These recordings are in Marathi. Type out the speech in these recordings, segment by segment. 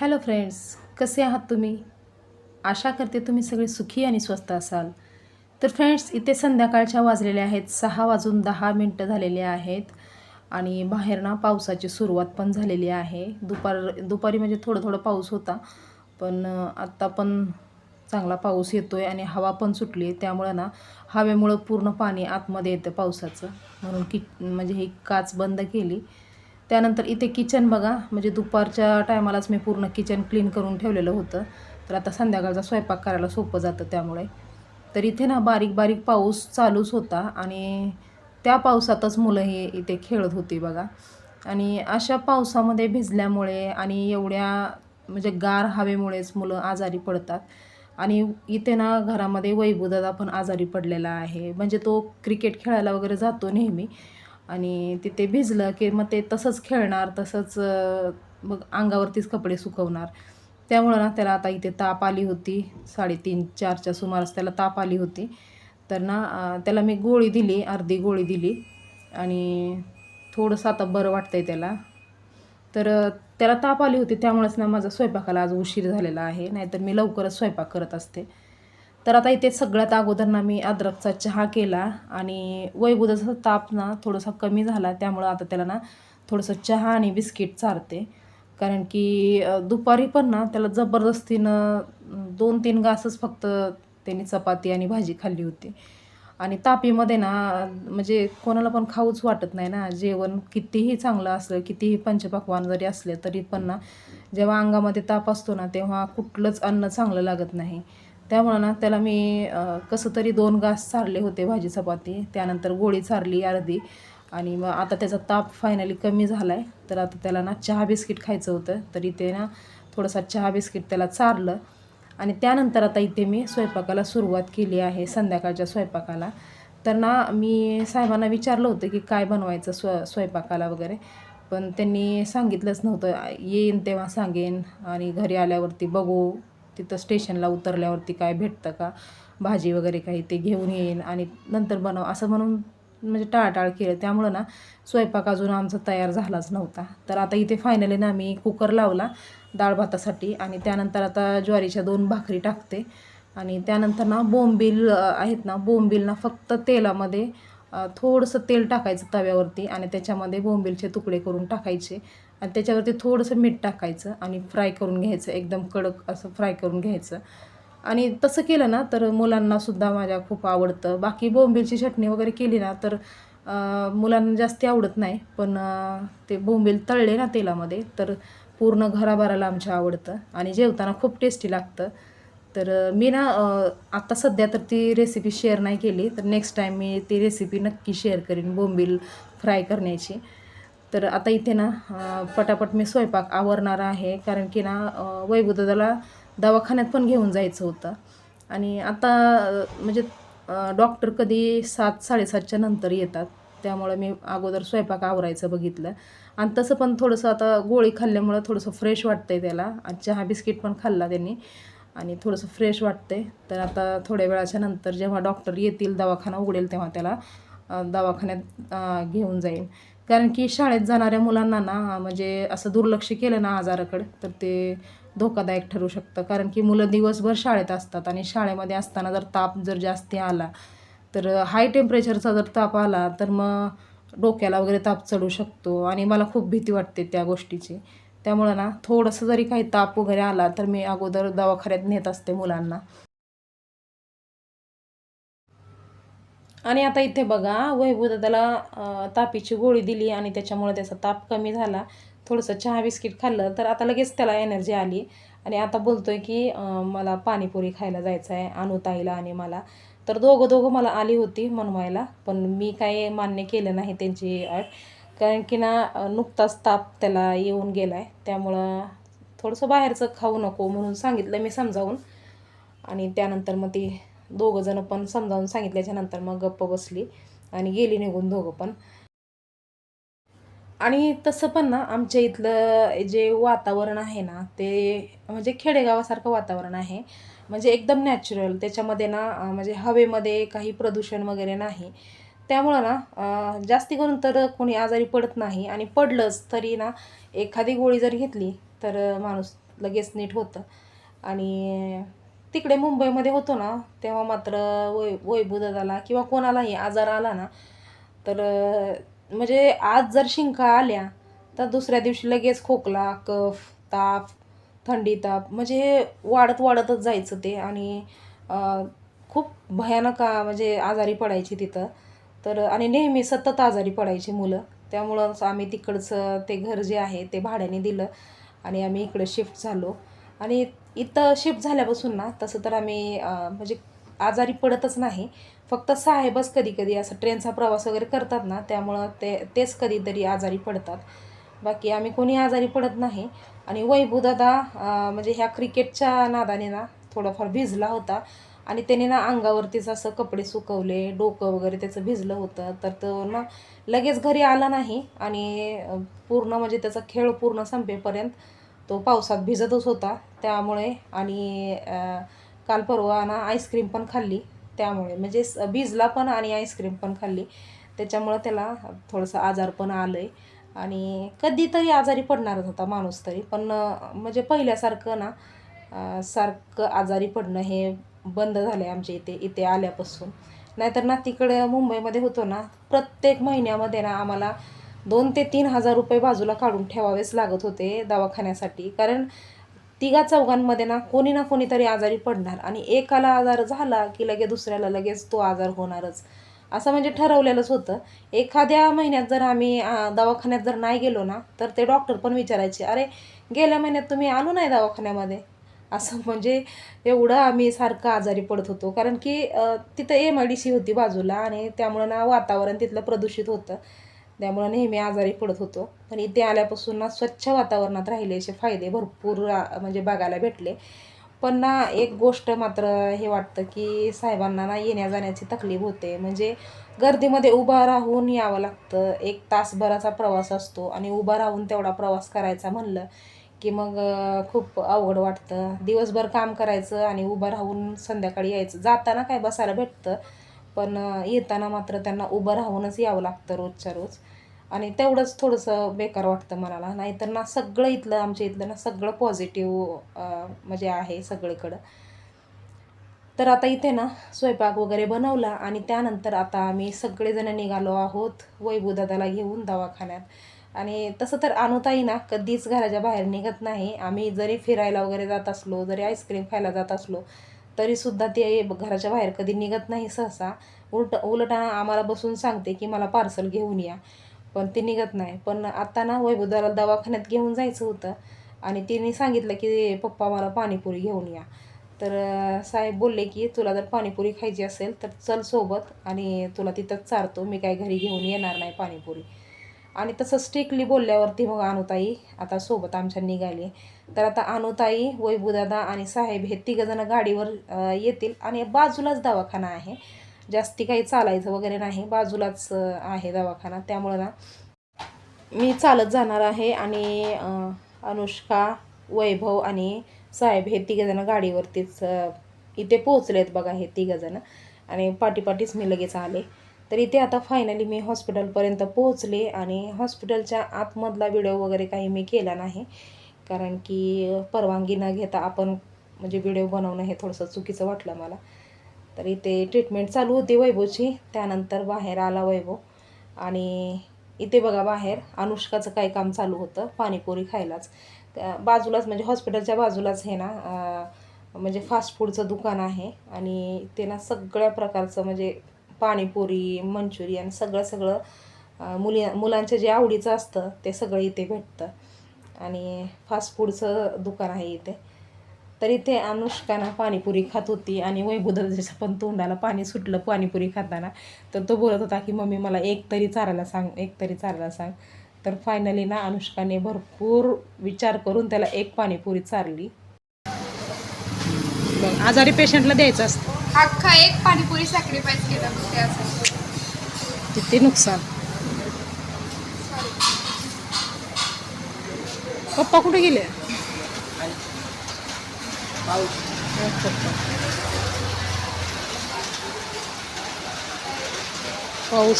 हॅलो फ्रेंड्स कसे आहात तुम्ही? आशा करते तुम्ही सगळे सुखी आणि स्वस्त असाल. तर फ्रेंड्स इथे संध्याकाळच्या वाजलेल्या आहेत सहा वाजून दहा मिनटं झालेले आहेत आणि बाहेर ना पावसाची सुरुवात पण झालेली आहे. दुपार दुपारी म्हणजे थोडं थोडं पाऊस होता पण आत्ता पण चांगला पाऊस येतो आहे आणि हवा पण सुटली आहे. त्यामुळं ना हवेमुळं पूर्ण पाणी आतमध्ये येतं पावसाचं. म्हणून की म्हणजे ही काच बंद केली. त्यानंतर इथे किचन बघा. म्हणजे दुपारच्या टायमालाच मी पूर्ण किचन क्लीन करून ठेवलेलं होतं. तर आता संध्याकाळचा स्वयंपाक करायला सोपं जातं त्यामुळे. तर इथे ना बारीक बारीक पाऊस चालूच होता आणि त्या पावसातच मुलं हे इथे खेळत होती बघा. आणि अशा पावसामध्ये भिजल्यामुळे आणि एवढ्या म्हणजे गार हवेमुळेच मुलं आजारी पडतात. आणि इथे ना घरामध्ये वैभवदादा पण आजारी पडलेला आहे. म्हणजे तो क्रिकेट खेळायला वगैरे जातो नेहमी. आणि तिथे भिजलं की मग ते तसंच खेळणार तसंच मग अंगावरतीच कपडे सुकवणार. त्यामुळं ना त्याला आता इथे ताप आली होती. साडेतीन चारच्या सुमारास त्याला ताप आली होती. तर ना त्याला मी गोळी दिली अर्धी गोळी दिली. आणि थोडंसं आता बरं वाटतंय त्याला. तर त्याला ताप आली होती. त्यामुळेच ना माझा स्वयंपाकाला आज उशीर झालेला आहे. नाहीतर मी लवकरच स्वयंपाक करत असते. तर आता इथे सगळ्यात अगोदर ना मी अद्रकचा चहा केला आणि वैगुदाचा ताप ना थोडासा कमी झाला त्यामुळं आता त्याला ना थोडंसं चहा आणि बिस्किट चारते. कारण की दुपारी पण ना त्याला जबरदस्तीनं दोन तीन घासच फक्त त्यांनी चपाती आणि भाजी खाल्ली होती. आणि तापीमध्ये ना म्हणजे कोणाला पण खाऊच वाटत नाही ना. जेवण कितीही चांगलं असलं कितीही पंचपक्वान जरी असले तरी पण ना जेव्हा अंगामध्ये ताप असतो ना तेव्हा कुठलंच अन्न चांगलं लागत नाही. त्यामुळं ना त्याला मी कसं तरी दोन घास चारले होते भाजी चपाती. त्यानंतर गोळी सारली अर्धी. आणि मग आता त्याचा ताप फायनली कमी झाला आहे तर आता त्याला ना चहा बिस्किट खायचं होतं. तर इथे ना थोडंसं चहा बिस्किट त्याला चारलं. आणि त्यानंतर आता इथे मी स्वयंपाकाला सुरुवात केली आहे संध्याकाळच्या स्वयंपाकाला. तर ना मी साहेबांना विचारलं होतं की काय बनवायचं स्व स्वयंपाकाला वगैरे. पण त्यांनी सांगितलंच नव्हतं येईन तेव्हा सांगेन आणि घरी आल्यावरती बघू. तिथं स्टेशनला उतरल्यावरती काय भेटतं का? भाजी वगैरे काही ते घेऊन येईन आणि नंतर बनव असं म्हणून म्हणजे टाळाटाळ केलं. त्यामुळं ना स्वयंपाक अजून आमचा तयार झालाच नव्हता. तर आता इथे फायनली ना मी कुकर लावला डाळ भातासाठी आणि त्यानंतर आता ज्वारीच्या दोन भाकरी टाकते. आणि त्यानंतर ना बोंबील आहेत ना बोंबील ना फक्त तेलामध्ये थोडंसं तेल टाकायचं तव्यावरती आणि त्याच्यामध्ये बोंबीलचे तुकडे करून टाकायचे. आणि त्याच्यावरती थोडंसं मीठ टाकायचं आणि फ्राय करून घ्यायचं एकदम कडक असं फ्राय करून घ्यायचं. आणि तसं केलं ना तर मुलांनासुद्धा माझ्या खूप आवडतं. बाकी बोंबीलची चटणी वगैरे केली ना तर मुलांना जास्त आवडत नाही. पण ते बोंबील तळले ना तेलामध्ये तर पूर्ण घराभराला आमच्या आवडतं. आणि जेवताना खूप टेस्टी लागतं. तर मी ना आत्ता सध्या तर ती रेसिपी शेअर नाही केली. तर नेक्स्ट टाईम मी ती रेसिपी नक्की शेअर करीन बोंबील फ्राय करण्याची. तर आता इथे ना पटापट मी स्वयंपाक आवरणार आहे. कारण की ना अं, दवाखान्यात पण घेऊन जायचं होतं. आणि आता म्हणजे डॉक्टर कधी सात साडेसातच्या नंतर येतात. त्यामुळं मी अगोदर स्वयंपाक आवरायचं बघितलं. आणि तसं पण थोडंसं आता गोळी खाल्ल्यामुळं थोडंसं फ्रेश वाटतं आहे त्याला. आणि चहा बिस्किट पण खाल्ला त्यांनी. आणि थोडंसं फ्रेश वाटतंय. तर आता थोड्या वेळाच्या नंतर जेव्हा डॉक्टर येतील दवाखाना उघडेल तेव्हा त्याला दवाखान्यात घेऊन जाईन. कारण की शाळेत जाणाऱ्या मुलांना ना म्हणजे असं दुर्लक्ष केलं ना आजाराकडे तर ते धोकादायक ठरू शकतं. कारण की मुलं दिवसभर शाळेत असतात आणि शाळेमध्ये असताना जर ताप जर जास्ती आला तर हाय टेम्परेचरचा जर ताप आला तर मग डोक्याला वगैरे ताप चढू शकतो. आणि मला खूप भीती वाटते त्या गोष्टीची. त्यामुळं ना थोडंसं जरी काही ताप वगैरे आला तर मी अगोदर दवाखान्यात नेत असते मुलांना. आणि आता इथे बघा वैभवदादाला त्याला तापीची गोळी दिली आणि त्याच्यामुळे त्याचा ताप कमी झाला. थोडंसं चहा बिस्किट खाल्लं तर आता लगेच त्याला एनर्जी आली. आणि आता बोलतोय की मला पाणीपुरी खायला जायचं आहे अनुताईला आणि मला. तर दोघं दोघं मला आली होती मनवायला पण मी काही मान्य केलं नाही त्यांची अट. कारण की ना नुकताच ताप त्याला येऊन गेला आहे त्यामुळं थोडंसं बाहेरचं खाऊ नको म्हणून सांगितलं मी समजावून. आणि त्यानंतर मग ती दोघं जण पण समजावून सांगितल्याच्या नंतर मग गप्प बसली आणि गेली निघून दोघं पण. आणि तसं पण ना आमच्या इथलं जे वातावरण आहे ना ते म्हणजे खेडेगावासारखं वातावरण आहे. म्हणजे एकदम नॅचरल त्याच्यामध्ये ना म्हणजे हवेमध्ये काही प्रदूषण वगैरे नाही. त्यामुळं ना जास्ती करून तर कोणी आजारी पडत नाही. आणि पडलंच तरी ना एखादी गोळी जर घेतली तर माणूस लगेच नीट होतं. आणि तिकडे मुंबईमध्ये होतो ना तेव्हा मात्र वै वैभवदादाला किंवा कोणालाही आजार आला ना तर म्हणजे आज जर शिंका आल्या तर दुसऱ्या दिवशी लगेच खोकला कफ ताप थंडी ताप म्हणजे वाढत वाढतच जायचं ते आणि खूप भयानक म्हणजे आजारी पडायची तिथं. तर आणि नेहमी सतत आजारी पडायची मुलं. त्यामुळं आम्ही तिकडचं ते घर जे आहे ते भाड्याने दिलं आणि आम्ही इकडे शिफ्ट झालो. आणि इथं शिफ्ट झाल्यापासून ना तसं तर आम्ही म्हणजे आजारी पडतच नाही. फक्त साहेबच कधी कधी असं ट्रेनचा प्रवास वगैरे करतात ना त्यामुळं ते तेच कधीतरी आजारी पडतात. बाकी आम्ही कोणी आजारी पडत नाही. आणि वैभूदादा म्हणजे ह्या क्रिकेटच्या नादाने ना थोडाफार भिजला होता. आणि त्याने ना अंगावरतीच असं कपडे सुकवले डोकं वगैरे त्याचं भिजलं होतं. तर तो ना लगेच घरी आला नाही. आणि पूर्ण म्हणजे त्याचा खेळ पूर्ण संपेपर्यंत तो पावसात भिजतच होता त्यामुळे आणि काल परवा ना आईस्क्रीम पण खाल्ली त्यामुळे म्हणजे स- भिजला पण आणि आईस्क्रीम पण खाल्ली. त्याच्यामुळं त्याला थोडंसं आजार पण आलं आहे आणि कधीतरी आजारी पडणारच होता माणूस तरी पण म्हणजे पहिल्यासारखं ना सारखं आजारी पडणं हे बंद झालं आहे आमच्या इथे इथे आल्यापासून. नाहीतर ना तिकडे मुंबईमध्ये होतो ना प्रत्येक महिन्यामध्ये ना आम्हाला दोन ते तीन हजार रुपये बाजूला काढून ठेवावेच लागत होते दवाखान्यासाठी. कारण तिघा चौघांमध्ये ना कोणी ना कोणीतरी आजारी पडणार आणि एकाला आजार झाला की लगे दुसऱ्याला लगेच तो आजार होणारच. असं म्हणजे ठरवलेलंच होतं. एखाद्या महिन्यात जर आम्ही दवाखान्यात जर नाही गेलो ना तर ते डॉक्टर पण विचारायचे अरे गेल्या महिन्यात तुम्ही आलो नाही दवाखान्यामध्ये? असं म्हणजे एवढं आम्ही सारखं आजारी पडत होतो. कारण की तिथं एम आय डी सी होती बाजूला आणि त्यामुळं ना वातावरण तिथलं प्रदूषित होतं. त्यामुळं नेहमी आजारी पडत होतो. पण इथे आल्यापासून ना स्वच्छ वातावरणात राहिले असे फायदे भरपूर म्हणजे बघायला भेटले. पण ना एक गोष्ट मात्र हे वाटतं की साहेबांना ना येण्या जाण्याची तकलीफ होते. म्हणजे गर्दीमध्ये उभा राहून यावं लागतं. एक तासभराचा प्रवास असतो आणि उभा राहून तेवढा प्रवास करायचा म्हणलं की मग खूप अवघड वाटतं. दिवसभर काम करायचं आणि उभं राहून संध्याकाळी यायचं. जाताना काय बसायला भेटतं पण येताना मात्र त्यांना उभं राहूनच यावं लागतं रोजच्या रोज. आणि तेवढंच थोडंसं बेकार वाटतं मनाला. नाहीतर ना सगळं इथलं आमच्या इथलं ना सगळं पॉझिटिव्ह म्हणजे आहे सगळीकडं. तर आता इथे ना स्वयंपाक वगैरे बनवला आणि त्यानंतर आता आम्ही सगळेजण निघालो आहोत वैभूदादाला घेऊन दवाखान्यात. आणि तसं तर अनुताई ना कधीच घराच्या बाहेर निघत नाही. आम्ही जरी फिरायला वगैरे जात असलो जरी आईस्क्रीम खायला जात असलो तरीसुद्धा ते घराच्या बाहेर कधी निघत नाही सहसा. उलट उलट आम्हाला बसून सांगते की मला पार्सल घेऊन या. पण ती निघत नाही. पण आता ना वैभवदाला दवाखान्यात घेऊन जायचं होतं. आणि तिने सांगितलं की पप्पा मला पाणीपुरी घेऊन या. तर साहेब बोलले की तुला जर पाणीपुरी खायची असेल तर चल सोबत आणि तुला तिथंच चारतो. मी काय घरी घेऊन येणार नाही पाणीपुरी. आणि तसं स्ट्रिक्टली बोलल्यावरती मग अनुताई आता सोबत आमच्या निघाली. तर आता अनुताई वैभूदादा आणि साहेब हे तिघंजणं गाडीवर येतील. आणि बाजूलाच दवाखाना आहे. जास्ती काही चालायचं वगैरे नाही. बाजूलाच आहे दवाखाना. त्यामुळं ना मी चालत जाणार आहे आणि अनुष्का वैभव आणि साहेब हे तिघंजणं गाडीवरतीच इथे पोहोचले आहेत बघा हे तिघंजणं आणि पाठीपाठीच मी लगेच आले. तर इथे आता फायनली मी हॉस्पिटलपर्यंत पोहोचले आणि हॉस्पिटलच्या आतमधला व्हिडिओ वगैरे काही मी केला नाही. कारण की परवानगी न घेता आपण म्हणजे व्हिडिओ बनवणं हे थोडंसं चुकीचं वाटलं मला. तर इथे ट्रीटमेंट चालू होती वैभवची. त्यानंतर बाहेर आला वैभव. आणि इथे बघा बाहेर अनुष्काचं काय काम चालू होतं पाणीपुरी खायलाच. त्या बाजूलाच म्हणजे हॉस्पिटलच्या बाजूलाच हे ना म्हणजे फास्ट फूडचं दुकान आहे. आणि ते ना सगळ्या प्रकारचं म्हणजे पाणीपुरी मंचुरियन सगळं सगळं मुली मुलांच्या जे आवडीचं असतं ते सगळं इथे भेटतं. आणि फास्ट फूडचं दुकान आहे इथे. तर इथे अनुष्काना पाणीपुरी खात होती आणि वैभुदाच्या पण तोंडाला पाणी सुटलं पाणीपुरी खाताना. तर तो बोलत होता की मम्मी मला एक तरी चारायला सांग एक तरी चारायला सांग. तर फायनली ना अनुष्काने भरपूर विचार करून त्याला एक पाणीपुरी चारली. बघ आजारी पेशंटला द्यायचं असतं. अख्खा एक पाणीपुरी सॅक्रिफाईस केला मग किती नुकसान. पप्पा कुठे गेले? पाऊस.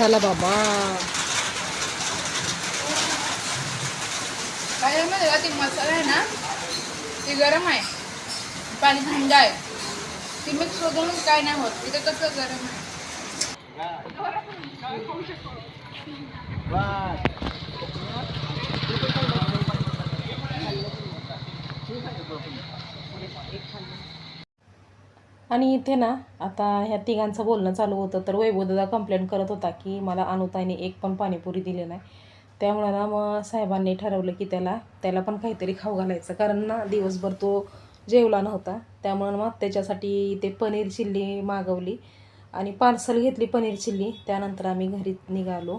आला बाबा. काय माहिती का? ते मसाला आहे ना ती गरम आहे. पाणी थंड आहे. ती मिक्स होऊन काय नाही होत. इथे कसं गरम आहे? आणि इथे ना आता ह्या तिघांचं बोलणं चालू होतं तर वैभवदादा कंप्लेंट करत होता की मला अनुताईने एक पण पाणीपुरी दिली नाही. त्यामुळे ना मग साहेबांनी ठरवलं की त्याला त्याला पण काहीतरी खाऊ घालायचं. कारण ना दिवसभर तो जेवला नव्हता. त्यामुळं मग त्याच्यासाठी ते पनीर चिल्ली मागवली आणि पार्सल घेतली पनीर चिल्ली. त्यानंतर आम्ही घरी निघालो.